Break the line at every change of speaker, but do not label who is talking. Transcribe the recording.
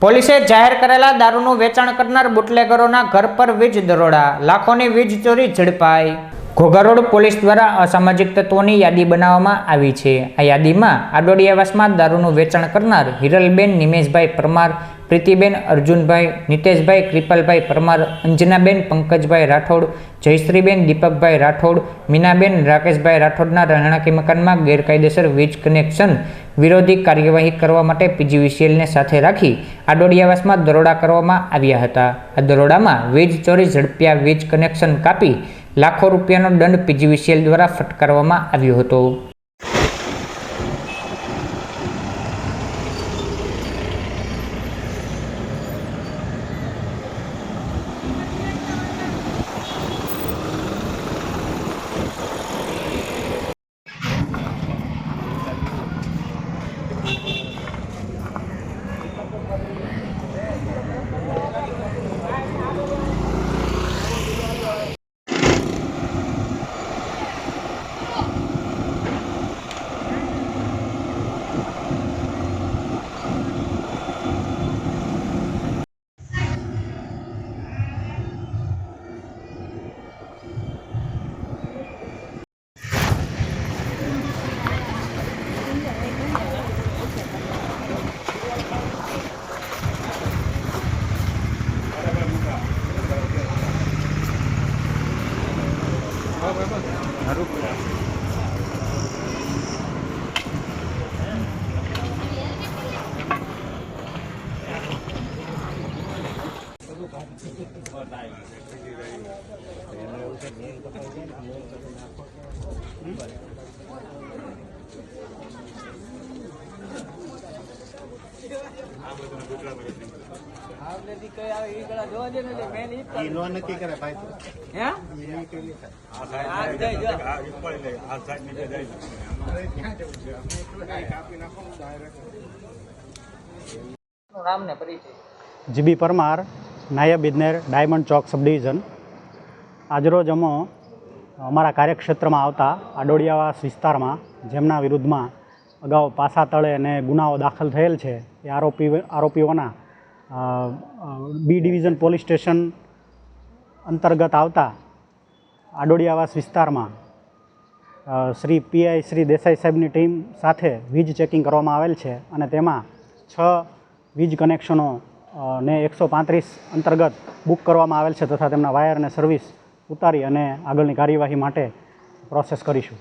પોલીસે જાહેર કરેલા દારૂનું વેચાણ કરનાર બુટલેગરોના ઘર પર વીજ દરોડા, લાખોની વીજ ચોરી, ઝડપાઈ. ઘોઘા રોડ પોલીસ દ્વારા અસામાજિક તત્વોની યાદી બનાવવામાં આવી છે. આ યાદીમાં આડોડિયાવાસમાં દારૂનું વેચાણ કરનાર હિરલબેન નિમેશભાઈ પરમાર, પ્રીતિબેન અર્જુનભાઈ, નિતેશભાઈ કૃપાલભાઈ પરમાર, અંજનાબેન પંકજભાઈ રાઠોડ, જયશ્રીબેન દીપકભાઈ રાઠોડ, મીનાબેન રાકેશભાઈ રાઠોડના રહેણાંકી મકાનમાં ગેરકાયદેસર વીજ કનેક્શન વિરોધી કાર્યવાહી કરવા માટે પીજીવીસીએલને સાથે રાખી આડોડિયાવાસમાં દરોડા કરવામાં આવ્યા હતા. આ દરોડામાં વીજ ચોરી, ઝડપ્યા વીજ કનેક્શન કાપી લાખો રૂપિયાનો દંડ પીજીવીસીએલ દ્વારા ફટકારવામાં આવ્યો હતો.
Thank નો નક્કી
બધું પરિચય
જીબી પરમાર નાયબ ઇજનેર ડાયમંડ ચોક સબ ડિવિઝન. આજરોજ અમો અમારા કાર્યક્ષેત્રમાં આવતા આડોડિયાવાસ વિસ્તારમાં જેમના વિરુદ્ધમાં અગાઉ પાસા તળે અને ગુનાઓ દાખલ થયેલ છે એ આરોપી આરોપીઓના બી ડિવિઝન પોલીસ સ્ટેશન અંતર્ગત આવતા આડોડિયાવાસ વિસ્તારમાં શ્રી પીઆઈ શ્રી દેસાઈ સાહેબની ટીમ સાથે વીજ ચેકિંગ કરવામાં આવેલ છે અને તેમાં છ વીજ કનેક્શનો ને એકસો પાંત્રીસ અંતર્ગત બુક કરવામાં આવેલ છે તથા તેમના વાયર અને સર્વિસ ઉતારી અને આગળની કાર્યવાહી માટે પ્રોસેસ કરીશું.